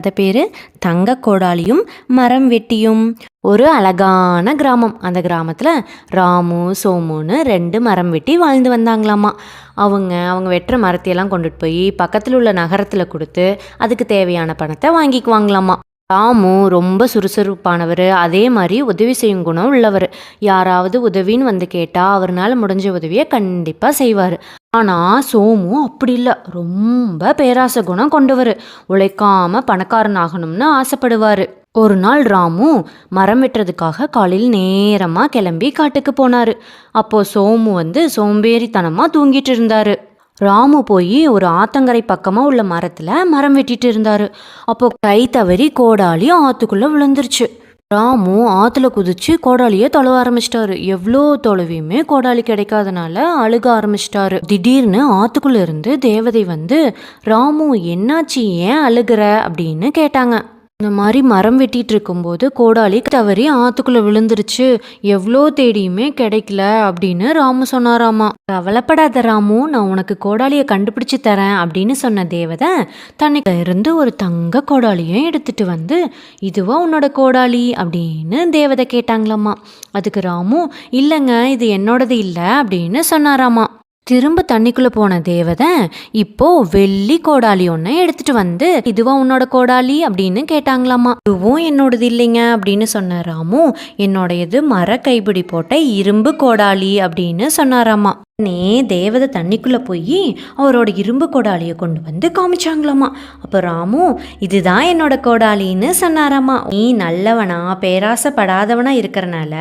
அந்த பேர் தங்க கோடாலியும் மரம் வெட்டியும். ஒரு அழகான கிராமம். அந்த கிராமத்தில் ராமு சோமுன்னு ரெண்டு மரம் வெட்டி வாழ்ந்து வந்தாங்களாமா. அவங்க அவங்க வெட்டுற மரத்தையெல்லாம் கொண்டுட்டு போய் பக்கத்தில் உள்ள நகரத்தில் கொடுத்து அதுக்கு தேவையான பணத்தை வாங்கிக்குவாங்களாமா. ராமு ரொம்ப சுறுசுறுப்பானவர். அதே மாதிரி உதவி செய்யும் குணம் உள்ளவர். யாராவது உதவின்னு வந்து கேட்டால் அவர்னால முடிஞ்ச உதவியை கண்டிப்பாக செய்வார். ஆனால் சோமு அப்படி இல்லை. ரொம்ப பேராசை குணம் கொண்டவர். உழைக்காம பணக்காரன் ஆகணும்னு ஆசைப்படுவார். ஒரு நாள் ராமு மரம் வெட்டுறதுக்காக காலையில் நேரமாக கிளம்பி காட்டுக்கு போனார். அப்போது சோமு வந்து சோம்பேறித்தனமாக தூங்கிட்டு இருந்தார். ராமு போய் ஒரு ஆத்தங்கரை பக்கமாக உள்ள மரத்தில் மரம் வெட்டிட்டு இருந்தார். அப்போ கை தவறி கோடாலி ஆற்றுக்குள்ளே விழுந்துருச்சு. ராமு ஆற்றுல குதிச்சு கோடாலியை தொலைவ ஆரம்பிச்சிட்டாரு. எவ்வளோ தொலைவியுமே கோடாலி கிடைக்காதனால அழுக ஆரம்பிச்சிட்டாரு. திடீர்னு ஆற்றுக்குள்ளே இருந்து தேவதை வந்து ராமு என்னாச்சு? ஏன் அழுகிற? அப்படின்னு கேட்டாங்க. இந்த மாதிரி மரம் வெட்டிட்டு இருக்கும்போது கோடாலி தவறி ஆத்துக்குள்ள விழுந்துருச்சு. எவ்வளோ தேடியுமே கிடைக்கல அப்படின்னு ராமு சொன்னாராமா. கவலைப்படாத ராமு நான் உனக்கு கோடாலியை கண்டுபிடிச்சு தரேன் அப்படின்னு சொன்ன தேவதை தன்னை இருந்து ஒரு தங்க கோடாலியும் எடுத்துட்டு வந்து இதுவா உன்னோட கோடாலி? அப்படின்னு தேவதை கேட்டாங்களாமா. அதுக்கு ராமு இல்லைங்க இது என்னோடது இல்லை அப்படின்னு சொன்னாராமா. திரும்ப தண்ணிக்குள்ள போன தேவதை இப்போ வெள்ளி கோடாலி ஒன்று எடுத்துட்டு வந்து இதுவா உன்னோட கோடாலி? அப்படின்னு கேட்டாங்களாமா. இதுவும் என்னோடது இல்லைங்க அப்படின்னு சொன்ன ராமு என்னோடையது மர கைப்பிடி போட்ட இரும்பு கோடாலி அப்படின்னு சொன்னாராமா. நே தேவதை தண்ணிக்குள்ளே போய் அவரோட இரும்பு கோடாலியை கொண்டு வந்து காமிச்சாங்களாமா. அப்போ ராமு இதுதான் என்னோட கோடாலின்னு சொன்னாராமா. நீ நல்லவனா பேராசப்படாதவனா இருக்கிறனால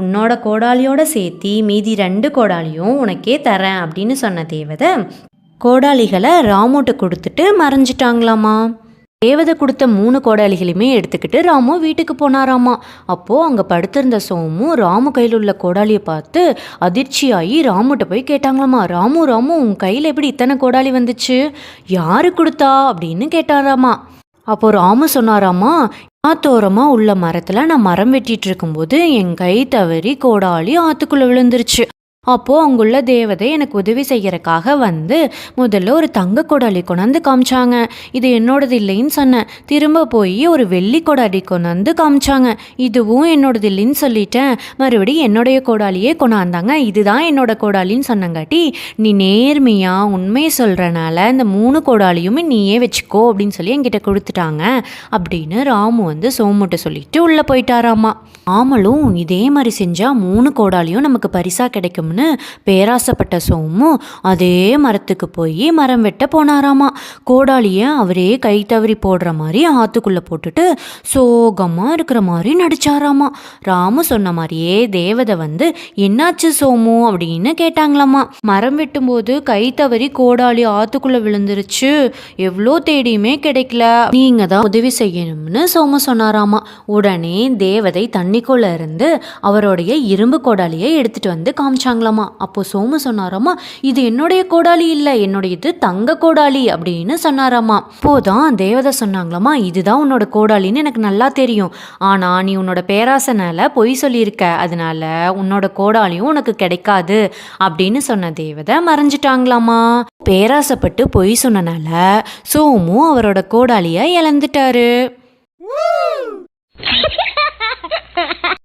உன்னோட கோடாலியோட சேர்த்தி மீதி ரெண்டு கோடாலியும் உனக்கே தரேன் அப்படின்னு சொன்ன தேவதை கோடாலிகளை ராமுட்ட கொடுத்துட்டு மறைஞ்சிட்டாங்களாமா. தேவதை கொடுத்த மூணு கோடாளிகளையுமே எடுத்துக்கிட்டு ராமு வீட்டுக்கு போனாராமா. அப்போது அங்கே படுத்திருந்த சோமும் ராமு கையில் உள்ள கோடாலியை பார்த்து அதிர்ச்சியாகி ராமுகிட்ட போய் கேட்டாங்களாமா ராமு ராமு உன் கையில் எப்படி இத்தனை கோடாலி வந்துச்சு? யாரு கொடுத்தா? அப்படின்னு கேட்டாராமா. அப்போது ராமு சொன்னாராமா ஆத்தோரமாக உள்ள மரத்தில் நான் மரம் வெட்டிகிட்டு இருக்கும்போது என் கை தவறி கோடாலி ஆற்றுக்குள்ளே விழுந்துருச்சு. அப்போது அங்குள்ள தேவதை எனக்கு உதவி செய்யறக்காக வந்து முதல்ல ஒரு தங்க கொடாலி கொண்டாந்து காமிச்சாங்க. இது என்னோடது இல்லைன்னு சொன்னேன் திரும்ப போய் ஒரு வெள்ளி கொடாலி கொண்டாந்து காமிச்சாங்க. இதுவும் என்னோடது இல்லைன்னு சொல்லிட்டேன். மறுபடியும் என்னுடைய கோடாலியே கொண்டாந்தாங்க இதுதான் என்னோட கோடாலின்னு சொன்னங்காட்டி நீ நேர்மையாக உண்மையை சொல்கிறனால இந்த மூணு கோடாலியுமே நீயே வச்சுக்கோ அப்படின்னு சொல்லி என்கிட்ட கொடுத்துட்டாங்க. அப்படின்னு ராமு வந்து சோமுட்ட சொல்லிட்டு உள்ளே போயிட்டாராமா. ஆமலும் இதே மாதிரி செஞ்சால் மூணு கோடாலியும் நமக்கு பரிசாக கிடைக்கும்? கிடைக்கும்னு பேராசைப்பட்ட சோமு அதே மரத்துக்கு போய் மரம் வெட்ட போனாராமா. கோடாலியை அவரே கை தவறி போடுற மாதிரி ஆற்றுக்குள்ளே போட்டுட்டு சோகமாக இருக்கிற மாதிரி நடிச்சாராமா. ராமு சொன்ன மாதிரியே தேவதை வந்து என்னாச்சு சோமு? அப்படின்னு கேட்டாங்களாமா. மரம் வெட்டும்போது கை தவறி கோடாலி ஆற்றுக்குள்ளே விழுந்துருச்சு. எவ்வளோ தேடியுமே கிடைக்கல. நீங்கள் தான் உதவி செய்யணும்னு சோமு சொன்னாராமா. உடனே தேவதை தண்ணிக்குள்ள இருந்து அவருடைய இரும்பு கோடாலியை எடுத்துட்டு வந்து காமிச்சாங்க. சொன்னாங்களாமா? அப்போ சோமு சொன்னாராமா இது என்னுடைய கோடாலி இல்லை என்னுடைய இது தங்க கோடாலி அப்படின்னு சொன்னாராமா. அப்போதான் தேவதை சொன்னாங்களாமா இதுதான் உன்னோட கோடாலின்னு எனக்கு நல்லா தெரியும். ஆனா நீ உன்னோட பேராசனால பொய் சொல்லியிருக்க அதனால உன்னோட கோடாலியும் உனக்கு கிடைக்காது அப்படின்னு சொன்ன தேவதை மறைஞ்சிட்டாங்களாமா. பேராசைப்பட்டு பொய் சொன்னனால சோமு அவரோட கோடாலியை இழந்துட்டாரு.